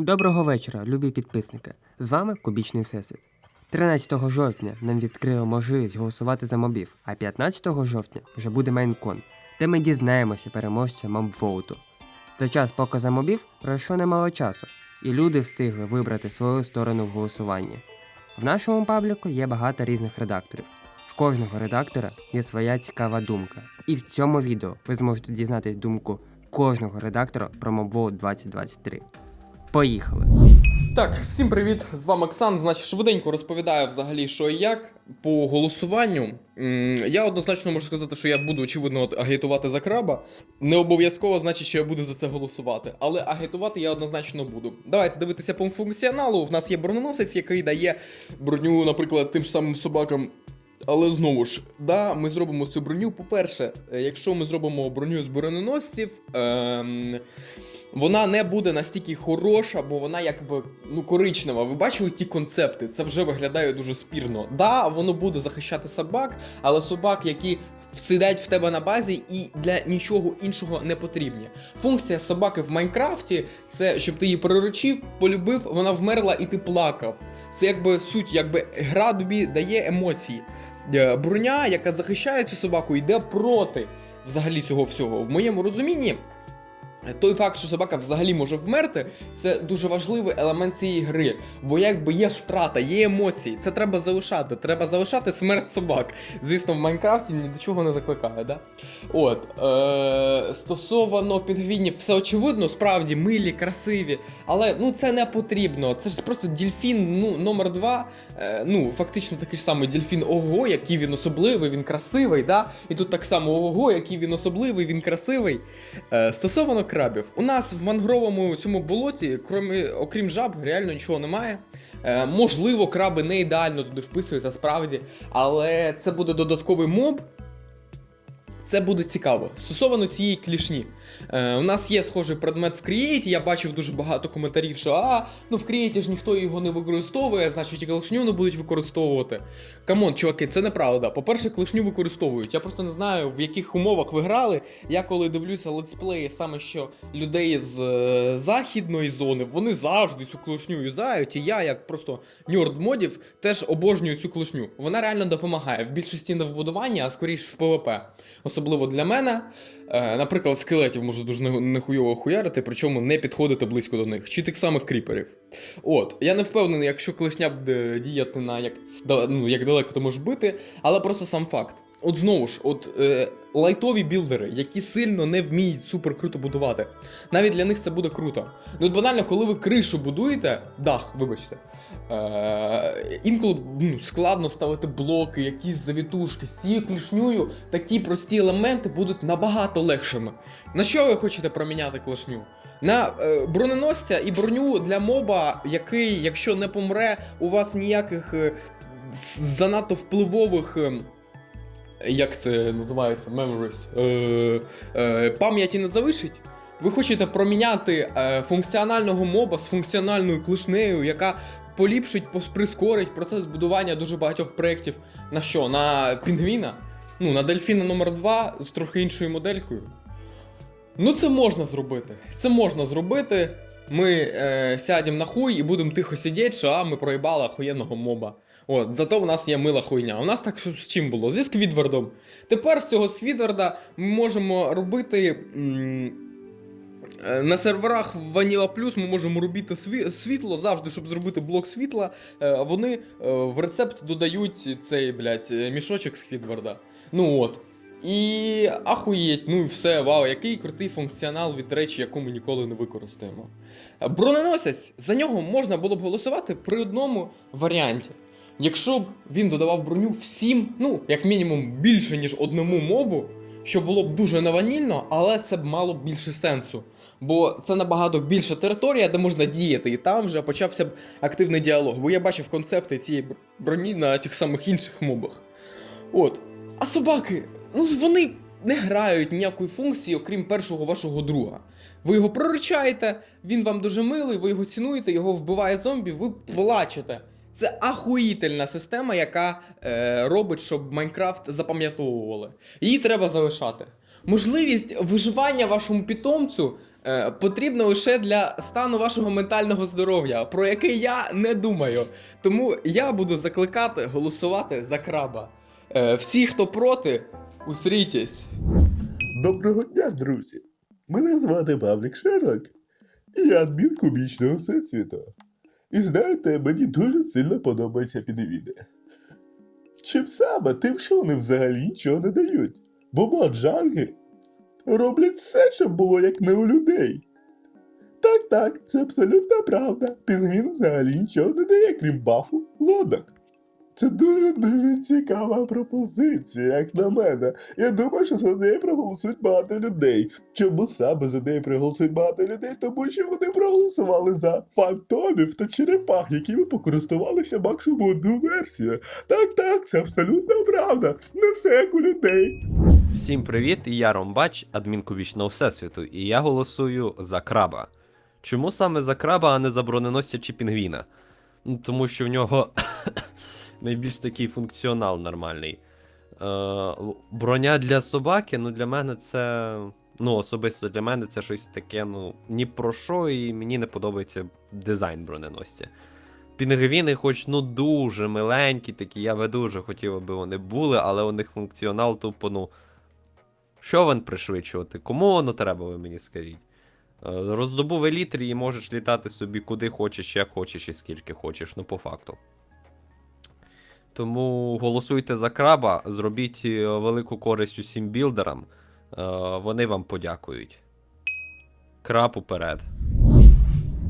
Доброго вечора, любі підписники. З вами Кубічний Всесвіт. 13 жовтня нам відкрили можливість голосувати за мобів, а 15 жовтня вже буде мейнкон, де ми дізнаємося переможця мобвоуту. За час показу мобів пройшло немало часу, і люди встигли вибрати свою сторону в голосуванні. В нашому пабліку є багато різних редакторів. В кожного редактора є своя цікава думка. І в цьому відео ви зможете дізнатись думку кожного редактора про мобвоут 2023. Поїхали! Так, всім привіт! З вами Оксан. Значить, швиденько розповідаю взагалі, що і як по голосуванню. Я однозначно можу сказати, що я буду очевидно агітувати за краба. Не обов'язково значить, що я буду за це голосувати, але агітувати я однозначно буду. Давайте дивитися по функціоналу. В нас є броненосець, який дає броню, наприклад, тим ж самим собакам. Але знову ж, да, ми зробимо цю броню. По-перше, е, якщо ми зробимо броню з броненосців, ем, вона не буде настільки хороша, бо вона якби ну коричнева. Ви бачили ті концепти? Це вже виглядає дуже спірно. Да, воно буде захищати собак, але собак, які сидять в тебе на базі і для нічого іншого не потрібні. Функція собаки в Майнкрафті це щоб ти її приручив, полюбив, вона вмерла і ти плакав. Це якби суть, якби гра тобі дає емоції. Е, Броня, яка захищає цю собаку, йде проти взагалі цього всього. В моєму розумінні. Той факт, що собака взагалі може вмерти, це дуже важливий елемент цієї гри. Бо якби є ж втрата, є емоції, це треба залишати. Треба залишати смерть собак. Звісно, в Майнкрафті ні до чого не закликає, да? От. Е- стосовно пінгвінів, все очевидно, справді милі, красиві. Але ну це не потрібно. Це ж просто дільфін ну, номер два. Е- ну, фактично такий ж самий дільфін ого, який він особливий, він красивий, да? І тут так само ого, який він особливий, він красивий. Е, стосовно крабів, у нас в мангровому цьому болоті, крім, окрім жаб, реально нічого немає. Е, можливо, краби не ідеально туди вписуються справді, але це буде додатковий моб. Це буде цікаво. Стосовно цієї клішні. Е, у нас є схожий предмет в Create, я бачив дуже багато коментарів, що а, ну в Create ж ніхто його не використовує, значить і клешню не будуть використовувати. Камон, чуваки, це неправда. По-перше, клешню використовують. Я просто не знаю, в яких умовах ви грали. Я коли дивлюся летсплеї, саме що людей з е, західної зони, вони завжди цю клешню юзають. І я, як просто ньорд модів, теж обожнюю цю клешню. Вона реально допомагає в більшості не в будуванні, а скоріш в ПВП. Особливо для мене. Е, наприклад, скелетів можу дуже нехуйово хуярити, причому не підходити близько до них, чи тих самих кріперів. От, я не впевнений, якщо клешня буде діяти на як, ну, як далеко ти можеш бити, але просто сам факт. От знову ж, от е, лайтові білдери, які сильно не вміють супер круто будувати. Навіть для них це буде круто. Ну от банально, коли ви кришу будуєте, дах, вибачте, е, інколи ну, складно ставити блоки, якісь завітушки. З цією клішнею такі прості елементи будуть набагато легшими. На що ви хочете проміняти клешню? На е, броненосця і броню для моба, який, якщо не помре, у вас ніяких е, занадто впливових. е, як це називається? Memories. Е, е, пам'яті не залишить. Ви хочете проміняти е, функціонального моба з функціональною клишнею, яка поліпшить, прискорить процес будування дуже багатьох проєктів на що? На пінгвіна? Ну, на дельфіна номер 2 з трохи іншою моделькою. Ну, це можна зробити. Це можна зробити. Ми е, сядемо на хуй і будемо тихо сидіти, що а, ми проїбали охуєнного моба. От, зато в нас є мила хуйня. У нас так з чим було? Зі Сквідвардом. Тепер з цього Сквідварда ми можемо робити. М- е, на серверах Vanilla Plus ми можемо робити сві- світло завжди, щоб зробити блок світла. е, Вони е, в рецепт додають цей, блядь, мішочок Сквідварда. Ну от. І ахуєть, ну і все, вау, який крутий функціонал від речі, яку ми ніколи не використаємо. Броненосець, за нього можна було б голосувати при одному варіанті. Якщо б він додавав броню всім, ну, як мінімум, більше, ніж одному мобу, що було б дуже неванільно, але це б мало б більше сенсу. Бо це набагато більша територія, де можна діяти, і там вже почався б активний діалог. Бо я бачив концепти цієї броні на тих самих інших мобах. От. А собаки, ну вони не грають ніякої функції, окрім першого вашого друга. Ви його проричаєте, він вам дуже милий, ви його цінуєте, його вбиває зомбі, ви плачете. Це ахуїтельна система, яка е, робить, щоб Майнкрафт запам'ятовували. Її треба залишати. Можливість виживання вашому питомцю е, потрібна лише для стану вашого ментального здоров'я, про який я не думаю. Тому я буду закликати голосувати за краба. Е, всі, хто проти, усрітесь. Доброго дня, друзі! Мене звати Павлік Широк, і я адмін кубічного всесвіту. І знаєте, мені дуже сильно подобається підвіди. Чим саме, тим, що вони взагалі нічого не дають. Бо маджанги роблять все, щоб було як не у людей. Так, так, це абсолютна правда. Пінгвін взагалі нічого не дає, крім бафу лодок. Це дуже-дуже цікава пропозиція, як на мене. Я думаю, що за неї проголосують багато людей. Чому саме за неї проголосують багато людей? Тому що вони проголосували за фантомів та черепах, якими покористувалися максимум одну версію. Так, так, це абсолютно правда. Не все як у людей. Всім привіт, я Ромбач, адмін кубічного всесвіту, і я голосую за краба. Чому саме за краба, а не за броненосця чи пінгвіна? Ну, тому що в нього найбільш такий функціонал нормальний. Е, броня для собаки, ну для мене це. Ну, особисто для мене це щось таке, ну, ні про що, і мені не подобається дизайн броненосця. Пінгвіни, хоч ну дуже миленькі такі, я би дуже хотів, аби вони були, але у них функціонал тупо, ну. Вам пришвидшувати? Кому воно треба, ви мені скажіть? Е, Роздобув елітрі і можеш літати собі куди хочеш, як хочеш і скільки хочеш, ну по факту. Тому голосуйте за краба, зробіть е, велику користь усім білдерам. Е, Вони вам подякують. Краб уперед.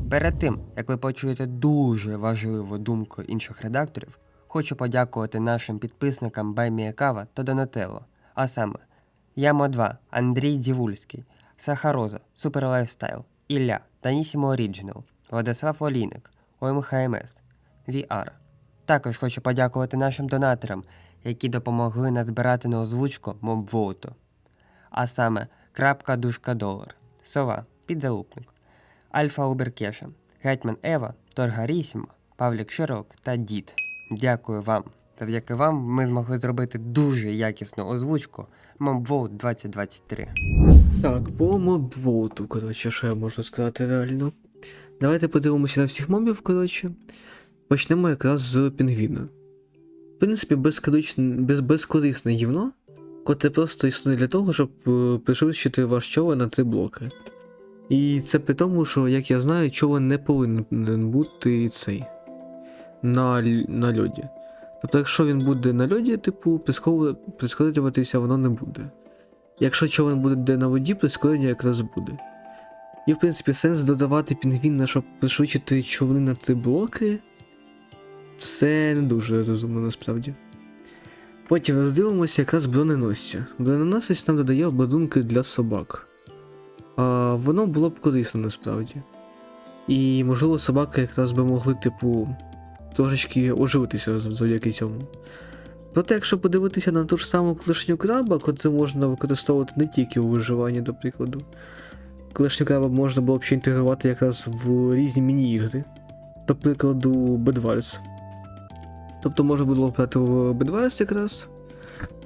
Перед тим, як ви почуєте дуже важливу думку інших редакторів, хочу подякувати нашим підписникам Баймія Кава та Донателло, а саме Ямо 2, Андрій Дівульський, Сахароза, Супер Лайфстайл, Ілля, Танісімо Оріджинал, Владислав Олійник, ОМХМС, VR. Також хочу подякувати нашим донаторам, які допомогли назбирати на озвучку мобвоуту. А саме Крапка Душка Долар, Сова, Підзалупник, Альфа Уберкеша, Гетьман Ева, Торгарісімо, Павлік Широк та Дід. Дякую вам. Завдяки вам ми змогли зробити дуже якісну озвучку Mobvote 2023. Так, по мобвоту, коротше, що я можу сказати реально. Давайте подивимося на всіх мобів, коротше. Почнемо якраз з пінгвіна. В принципі, без, безкорисне гівно, котре просто існує для того, щоб е, пришвидшити ваш човен на три блоки. І це при тому, що, як я знаю, човен не повинен бути цей на, на льоді. Тобто, якщо він буде на льоді, типу, прискорюватися воно не буде. Якщо човен буде на воді, прискорення якраз буде. І в принципі сенс додавати пінгвіна, щоб пришвидшити човни на три блоки. Це не дуже розумно насправді. Потім роздивимося якраз броненосця. Броненосець нам додає обладунки для собак. А воно було б корисно насправді. І можливо собаки якраз би могли, типу, трошечки оживитися завдяки цьому. Проте, якщо подивитися на ту ж саму клешню краба, котру можна використовувати не тільки у виживанні, до прикладу. Клешню краба можна було б ще інтегрувати якраз в різні міні-ігри. До прикладу, Bedwars. Тобто можна було б грати в Bedwars якраз.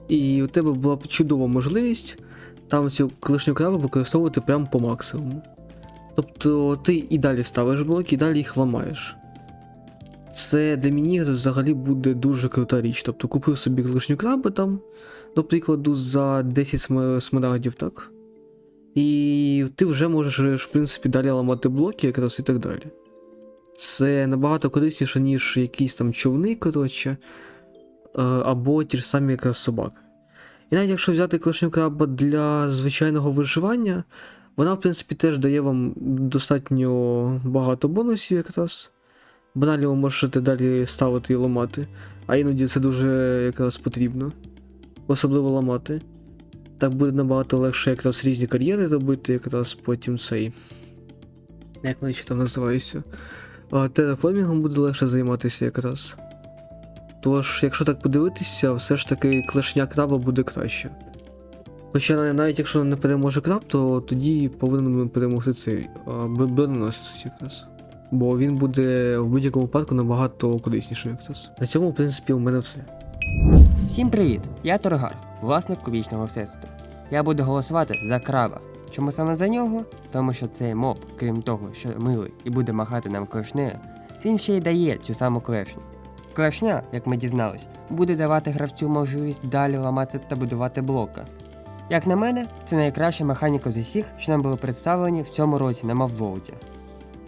І у тебе була б чудова можливість там цю клешню краба використовувати прямо по максимуму. Тобто ти і далі ставиш блоки, і далі їх ламаєш. Це для мінігр взагалі буде дуже крута річ. Тобто купив собі клишню краби там, до прикладу, за 10 смарагдів, так? І ти вже можеш, в принципі, далі ламати блоки якраз і так далі. Це набагато корисніше, ніж якісь там човни, коротше, е, або ті ж самі якраз собаки. І навіть якщо взяти клишню краба для звичайного виживання, вона, в принципі, теж дає вам достатньо багато бонусів якраз. Банально ви можете далі ставити і ламати, а іноді це дуже якраз потрібно. Особливо ламати. Так буде набагато легше якраз різні кар'єри робити, якраз потім цей. Як вони ще там називаються? А, буде легше займатися якраз. Тож, якщо так подивитися, все ж таки клешня краба буде краще. Хоча навіть якщо не переможе краб, то тоді повинен перемогти цей броненосець якраз. Бо він буде в будь-якому випадку набагато кориснішим якраз. На цьому, в принципі, у мене все. Всім привіт! Я Торгар, власник кубічного всесвіту. Я буду голосувати за краба. Чому саме за нього? Тому що цей моб, крім того, що милий і буде махати нам клешнею, він ще й дає цю саму клешню. Клешня, як ми дізнались, буде давати гравцю можливість далі ламати та будувати блока. Як на мене, це найкраща механіка з усіх, що нам були представлені в цьому році на Мавволті.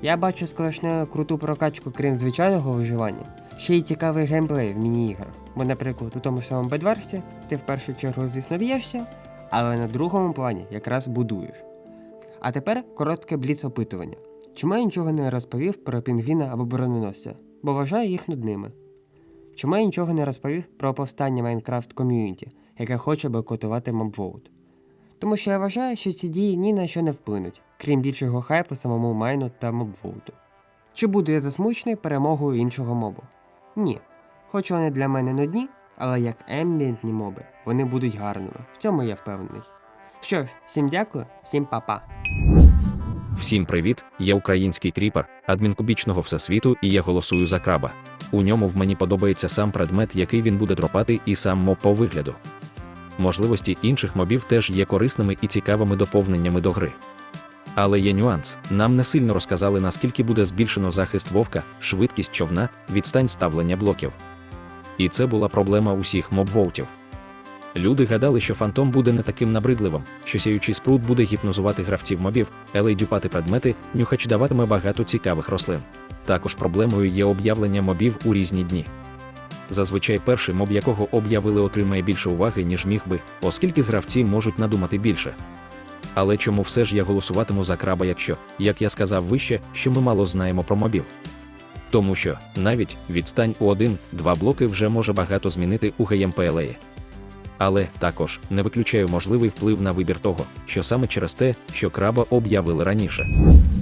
Я бачу з клешнею круту прокачку, крім звичайного виживання, ще й цікавий геймплей в міні-іграх. Бо, наприклад, у тому ж самому Бедварсі ти в першу чергу, звісно, б'єшся, але на другому плані якраз будуєш. А тепер коротке бліц опитування. Чому я нічого не розповів про пінгвіна або броненосця, бо вважаю їх нудними. Чому я нічого не розповів про повстання Майнкрафт ком'юніті, яке хоче бойкотувати мобвоут? Тому що я вважаю, що ці дії ні на що не вплинуть, крім більшого хайпу самому майну та мобвоуту. Чи буду я засмучений перемогою іншого мобу? Ні. Хоч вони для мене нудні, але як ембієнтні моби, вони будуть гарними. В цьому я впевнений. Що ж, всім дякую, всім па-па. Всім привіт! Я український кріпер, адмін кубічного всесвіту, і я голосую за краба. У ньому в мені подобається сам предмет, який він буде дропати, і сам моб по вигляду. Можливості інших мобів теж є корисними і цікавими доповненнями до гри. Але є нюанс: нам не сильно розказали, наскільки буде збільшено захист вовка, швидкість човна, відстань ставлення блоків. І це була проблема усіх мобвоутів. Люди гадали, що фантом буде не таким набридливим, що сіючий спрут буде гіпнозувати гравців мобів, але й дюпати предмети, нюхач даватиме багато цікавих рослин. Також проблемою є об'явлення мобів у різні дні. Зазвичай перший моб, якого об'явили, отримає більше уваги, ніж міг би, оскільки гравці можуть надумати більше. Але чому все ж я голосуватиму за краба, якщо, як я сказав вище, що ми мало знаємо про мобів? Тому що навіть відстань у один-два блоки вже може багато змінити у геймплеї. Але також не виключаю можливий вплив на вибір того, що саме через те, що краба об'явили раніше.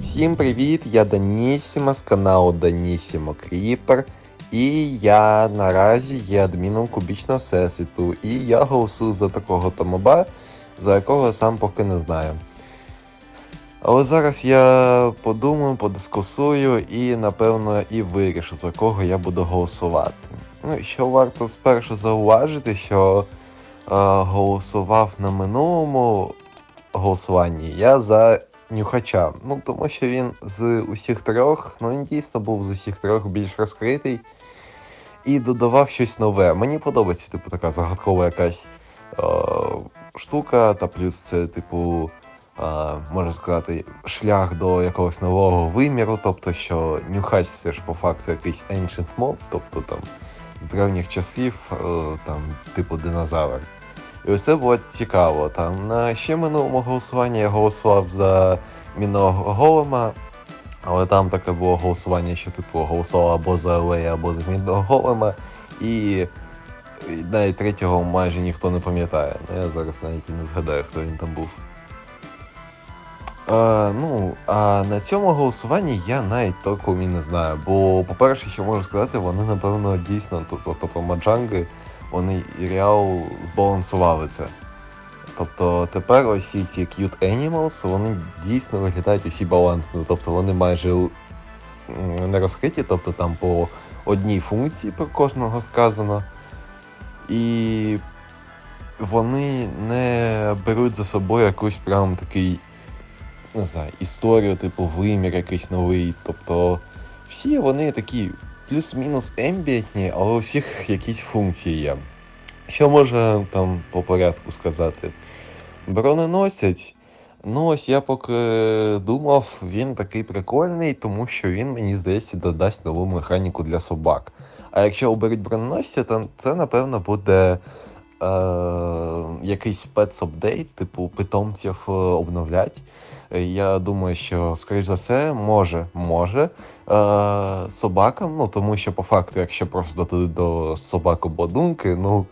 Всім привіт! Я Данісіма з каналу Данісімо Кріпер. І я наразі є адміном кубічного всесвіту. І я голосую за такого то моба, за якого сам поки не знаю. Але зараз я подумаю, подискусую і, напевно, і вирішу, за кого я буду голосувати. Ну, що варто спершу зауважити, що е, голосував на минулому голосуванні я за нюхача. Ну, тому що він з усіх трьох, ну він дійсно був з усіх трьох більш розкритий і додавав щось нове. Мені подобається, типу, така загадкова якась е, штука, та плюс це, типу, можна сказати, шлях до якогось нового виміру, тобто, що нюхач це ж по факту якийсь ancient mob, тобто там з древніх часів, е, там, типу динозавр. І ось це було цікаво. Там на ще минулому голосуванні я голосував за мінного голема, але там таке було голосування, що типу голосував або за Лея, або за мінного голема. І навіть третього майже ніхто не пам'ятає. Ну я зараз навіть і не згадаю, хто він там був. А, ну, а на цьому голосуванні я навіть толком і не знаю. Бо, по-перше, що можу сказати, вони, напевно, дійсно, тобто, тобто маджанги, вони і реал збалансували це. Тобто тепер ці ці cute animals, вони дійсно виглядають усі балансно. Тобто вони майже не розкриті, тобто там по одній функції про кожного сказано. І вони не беруть за собою якусь прям такий, не знаю, історію, типу вимір якийсь новий. Тобто всі вони такі плюс-мінус ембієнтні, але у всіх якісь функції є. Що можна там по порядку сказати? Броненосець. Ну, ось я поки думав, він такий прикольний, тому що він, мені здається, додасть нову механіку для собак. А якщо оберуть броненосця, то це, напевно, буде е, якийсь спецапдейт, типу питомців е, обновлять. Я думаю, що, скоріш за все, може, може е, собакам, ну тому що по факту, якщо просто додадуть до собак обладунки, ну,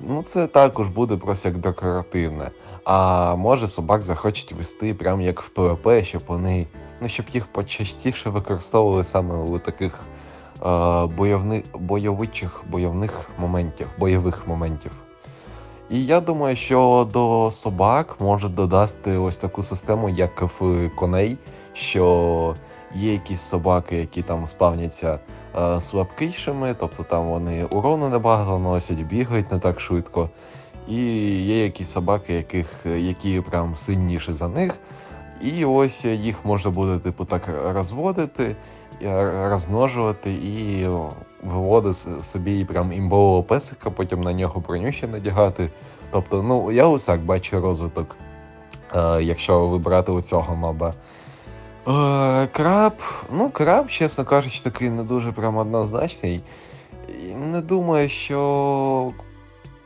ну це також буде просто як декоративне. А може собак захочуть вести прям як в ПВП, щоб вони, ну щоб їх почастіше використовували саме у таких е, бойовни, бойовичих бойовних моментів, бойових моментів. І я думаю, що до собак можуть додати ось таку систему, як в коней, що є якісь собаки, які там спавняться е, слабкішими, тобто там вони урону небагато носять, бігають не так швидко. і є якісь собаки, яких, які прям сильніші за них. І ось їх можна буде, типу, так розводити, розмножувати і виводити собі прям імбового песика, потім на нього броню ще надягати. Тобто, ну, я ось так бачу розвиток, е, якщо вибирати у цього моба. Е, краб, ну, краб, чесно кажучи, такий не дуже прям однозначний. Не думаю, що.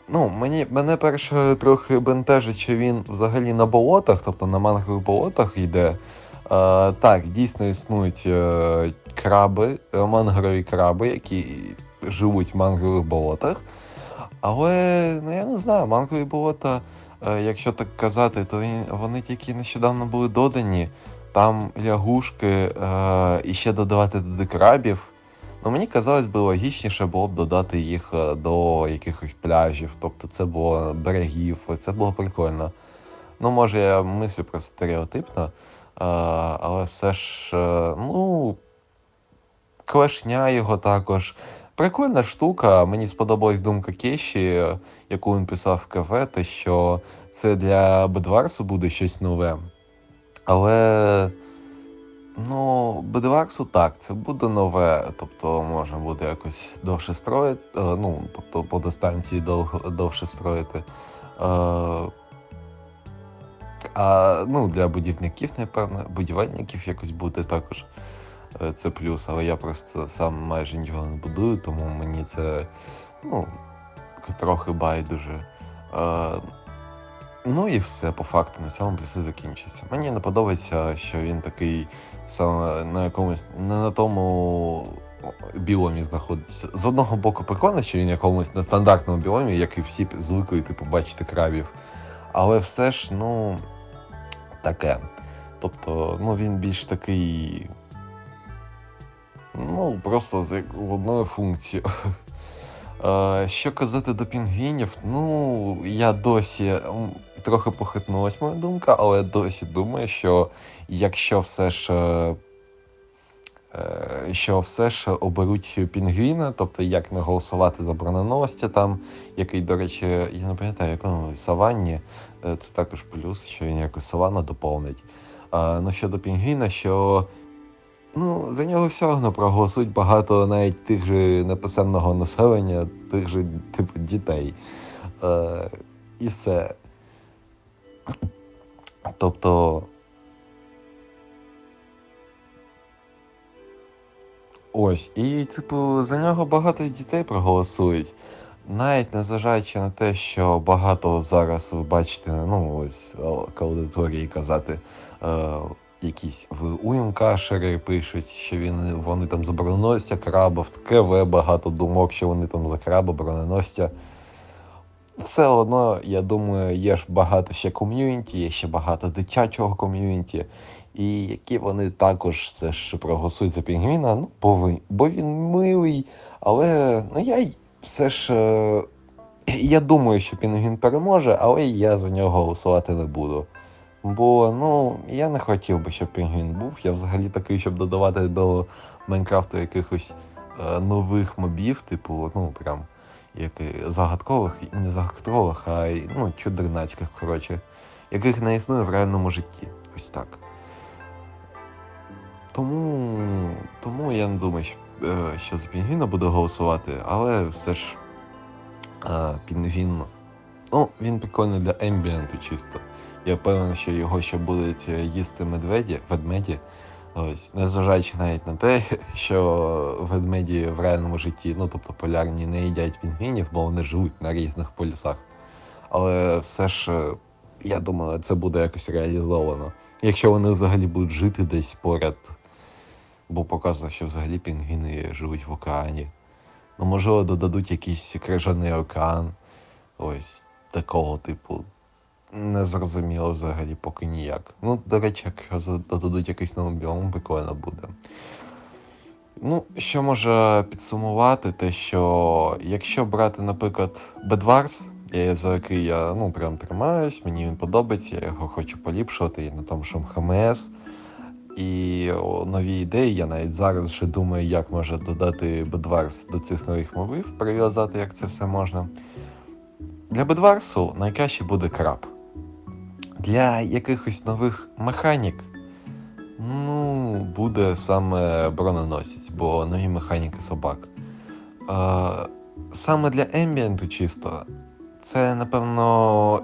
Ну, мені, мене перше трохи бентежить, що він взагалі на болотах, тобто на мангових болотах йде. Е, так, дійсно існують е, краби, е, мангрові краби, які живуть в мангових болотах. Але ну я не знаю, мангові болота, якщо так казати, то вони тільки нещодавно були додані. Там лягушки і ще додавати туди крабів. Ну, мені казалось би логічніше було б додати їх до якихось пляжів, тобто це було берегів, це було прикольно. Ну, може, я мислю просто стереотипно, але все ж, е, ну, клешня його також. Прикольна штука. Мені сподобалась думка Кеші, е, яку він писав в КВ, те, що це для Бедварсу буде щось нове. Але. Ну, Бедварсу так, це буде нове, тобто можна буде якось довше строїти, е, ну, тобто по дистанції довше строїти. А ну, для будівників, напевно, будівельників якось буде також е, це плюс, але я просто сам майже нічого не будую, тому мені це ну, трохи байдуже. Е, Ну і все, по факту, на цьому плюси закінчиться. Мені не подобається, що він такий саме на якомусь, не на тому біомі знаходиться. З одного боку, прикольно, що він в якомусь нестандартному біомі, як і всі звикли, типу, бачити крабів. Але все ж, ну, таке. Тобто, ну, він більш такий. Ну, просто з, одною функцією. Е, Що казати до пінгвінів? Ну, я досі трохи похитнулась моя думка, але досі думаю, що якщо все ж. Е, Що все ж оберуть пінгвіна, тобто як не голосувати за броненосця там, який, до речі, я не пам'ятаю, якому саванні, е, це також плюс, що він якось саванну доповнить. А, ну щодо пінгвіна, що Ну, за нього все одно проголосують багато навіть тих же неписемного населення, тих же типу дітей. Е, і все. Тобто. Ось, і, типу, за нього багато дітей проголосують. Навіть незважаючи на те, що багато зараз ви бачите, ну ось к аудиторії казати, е, якісь в УМКшери пишуть, що він, вони там за броненосця краба, в КВ багато думок, що вони там за краба, броненосця. Все одно, я думаю, є ж багато ще ком'юніті, є ще багато дитячого ком'юніті, і які вони також все ж проголосують за пінгвіна, ну, бо, бо він милий, але ну, я все ж. е, Я думаю, що пінгвін переможе, але я за нього голосувати не буду. Бо ну я не хотів би, щоб пінгвін був. Я взагалі такий, щоб додавати до Майнкрафту якихось е, нових мобів, типу, ну прям як загадкових, не загадкових, а ну, чудернацьких, коротше, яких не існує в реальному житті. Ось так. Тому, тому я не думаю, що, е, за пінгвіна буду голосувати, але все ж е, пінгвін. Ну, він прикольний для ембієнту чисто. Я впевнений, що його ще будуть е, їсти медведі, ведмеді. Ось, незважаючи навіть на те, що ведмеді в реальному житті, ну тобто полярні, не їдять пінгвінів, бо вони живуть на різних полюсах. Але все ж, я думаю, це буде якось реалізовано. Якщо вони взагалі будуть жити десь поряд, бо показано, що взагалі пінгвіни живуть в океані. Ну, можливо, додадуть якийсь крижаний океан. Ось такого типу. Не зрозуміло взагалі поки ніяк. Ну, до речі, якщо додадуть якийсь новий біом, прикольно буде. Ну, що може підсумувати, те, що якщо брати, наприклад, я- за який я ну, прям тримаюсь, мені він подобається, я його хочу поліпшувати, і на тому, що ХМС. І нові ідеї, я навіть зараз ще думаю, як може додати Bedwars до цих нових мовів, прив'язати, як це все можна. для Бедварсу найкраще буде краб. Для якихось нових механік, ну, буде саме броненосець, бо нові механіки собак. Е, саме для ембієнту чисто, це, напевно,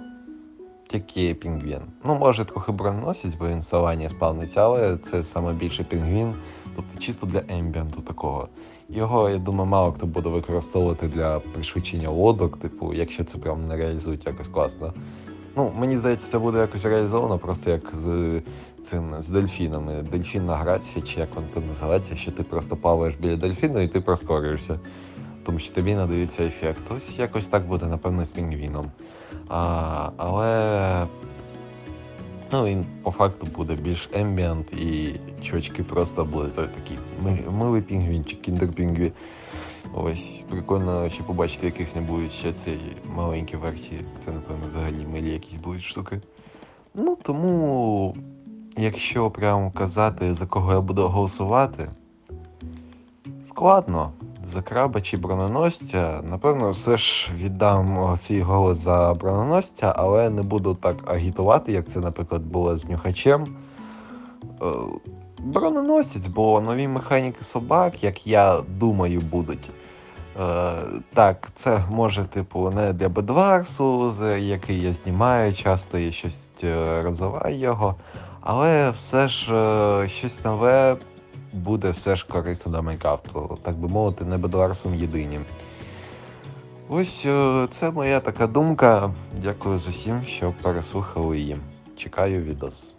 тільки пінгвін. Ну, може, трохи броненосець, бо він в савані спавниться, але це саме більше пінгвін, тобто чисто для ембієнту такого. Його, я думаю, мало хто буде використовувати для пришвидшення лодок, типу, якщо це прям не реалізують якось класно. Ну, мені здається, це буде якось реалізовано, просто як з цим з дельфінами. Дельфінна грація, чи як воно там називається, що ти просто плаваєш біля дельфіну і ти проскорюєшся. Тому що тобі надається ефект. Ось якось так буде, напевно, з пінгвіном. А, але ну, він по факту буде більш ембіант, і чувачки просто будуть ми- милий пінгвінчик, кіндер-пінгві. Ось, прикольно ще побачити, яких не будуть ще ці маленькі версії. Це, напевно, взагалі милі якісь будуть штуки. Ну, тому, якщо прямо казати, за кого я буду голосувати, складно. За краба чи броненосця, напевно, все ж віддам свій голос за броненосця, але не буду так агітувати, як це, наприклад, було з нюхачем. Е, Броненосець, бо нові механіки собак, як я думаю, будуть. Е, так, це може, типу, не для Бедварсу, який я знімаю, часто я щось е, розвиваю його. Але все ж е, щось нове буде все ж корисно для Майнкрафту, так би мовити, не бедларсом єдиним. Ось е, це моя така думка. Дякую з усім, що переслухали її. Чекаю відос.